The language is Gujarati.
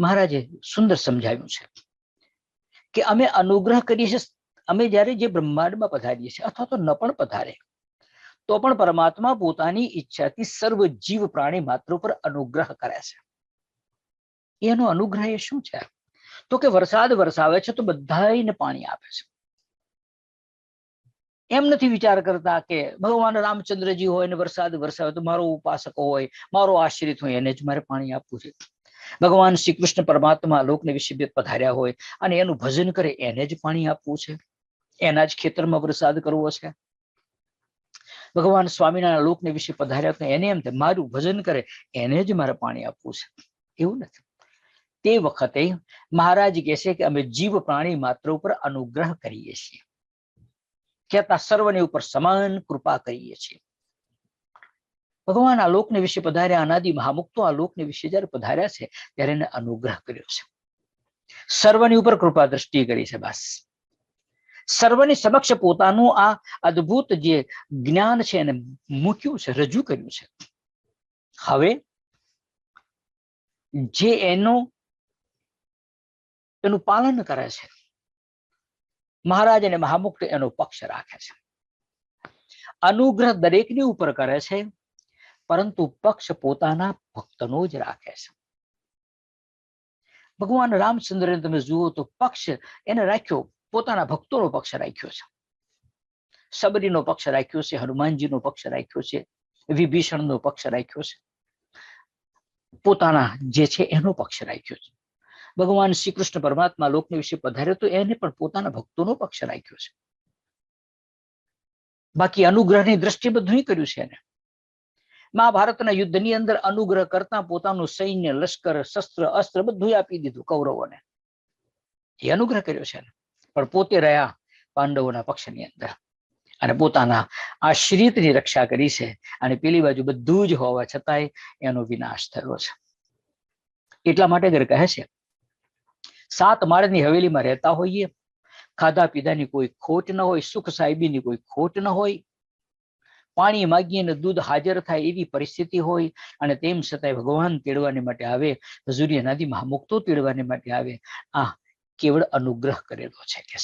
મહારાજે સુંદર સમજાવ્યું છે કે અમે અનુગ્રહ કરીએ છીએ, અમે જ્યારે જે બ્રહ્માંડમાં પધારીએ છીએ, અથવા તો ન પણ પધારે, તો પણ પરમાત્મા પોતાની ઈચ્છાથી સર્વ જીવ પ્રાણી માત્ર ઉપર અનુગ્રહ કરે છે. એનો અનુગ્રહ એ શું છે? તો કે વરસાદ વરસાવે છે તો બધાને પાણી આપે છે. એમ નથી વિચાર કરતા કે ભગવાન રામચંદ્રજી હોય ને વરસાદ વરસાવે તો મારો ઉપાસક હોય, મારો આશ્રિત હોય, એને જ મારે પાણી આપવું છે. ભગવાન શ્રી કૃષ્ણ પરમાત્મા લોકને વિશે પધાર્યા હોય અને એનું ભજન કરે, એને જ પાણી આપવું છે? એના જ ખેતરમાં વરસાદ કરવો છે? ભગવાન સ્વામિનારાયણ લોકને વિશે પધાર્યા તો એને એમ થાય, મારું ભજન કરે, એને જ મારે પાણી આપવું છે. એવું નથી. તે વખતે મહારાજ કહે છે કે અમે જીવ પ્રાણી માત્ર ઉપર અનુગ્રહ કરીએ છીએ. કહેતા સર્વને ઉપર સમાન કૃપા કરીએ છીએ. ભગવાન આ લોકને વિશે પધાર્યા અનાદિ મહામુક્તો આ લોકને વિશે જયારે પધાર્યા છે, ત્યારે એને અનુગ્રહ કર્યો છે. સર્વની ઉપર કૃપા દ્રષ્ટિ કરી છે બસ. સર્વની સમક્ષ પોતાનું આ અદ્ભુત જે જ્ઞાન છે એને મૂક્યું છે, રજૂ કર્યું છે. હવે જે એનો એનું પાલન કરે છે, મહારાજ અને મહામુક્ત એનો પક્ષ રાખે છે. અનુગ્રહ દરેકની ઉપર કરે છે પરંતુ પક્ષ પોતાના ભક્તનો જ રાખે છે. ભગવાન રામચંદ્રને તમે જુઓ તો પક્ષ એને રાખ્યો, પોતાના ભક્તોનો પક્ષ રાખ્યો છે. સબરીનો પક્ષ રાખ્યો છે, હનુમાનજીનો પક્ષ રાખ્યો છે, વિભીષણનો પક્ષ રાખ્યો છે. પોતાના જે છે એનો પક્ષ રાખ્યો છે. ભગવાન શ્રી કૃષ્ણ પરમાત્મા લોકને વિશે પધાર્યો તો એને પણ પોતાના ભક્તોનો પક્ષ રાખ્યો છે. બાકી અનુગ્રહની દ્રષ્ટિ બધું કર્યું છે એને. મહાભારતના યુદ્ધની અંદર અનુગ્રહ કરતા પોતાનું સૈન્ય, લશ્કર, શસ્ત્ર, અસ્ત્ર બધું આપી દીધું કૌરવોને. એ અનુગ્રહ કર્યો છે પણ પોતે રહ્યા પાંડવોના પક્ષની અંદર. અને પોતાના આશ્રિતની રક્ષા કરી છે અને પેલી બાજુ બધું જ હોવા છતાંય એનો વિનાશ થયો છે. એટલા માટે કહે છે, સાત માળની હવેલીમાં રહેતા હોઈએ. ખાધા પીધાની કોઈ ખોટ ન હોય, સુખ સાહેબીની કોઈ ખોટ ન હોય. પાણી માગીએ અને દૂધ હાજર થાય એવી પરિસ્થિતિ હોય અને તેમ છતાંય ભગવાન તેડવાની માટે આવે હજુરી નદીમાં મુક્તો તેડવાની માટે આવે. આ કેવળ અનુગ્રહ કરેલો છે કે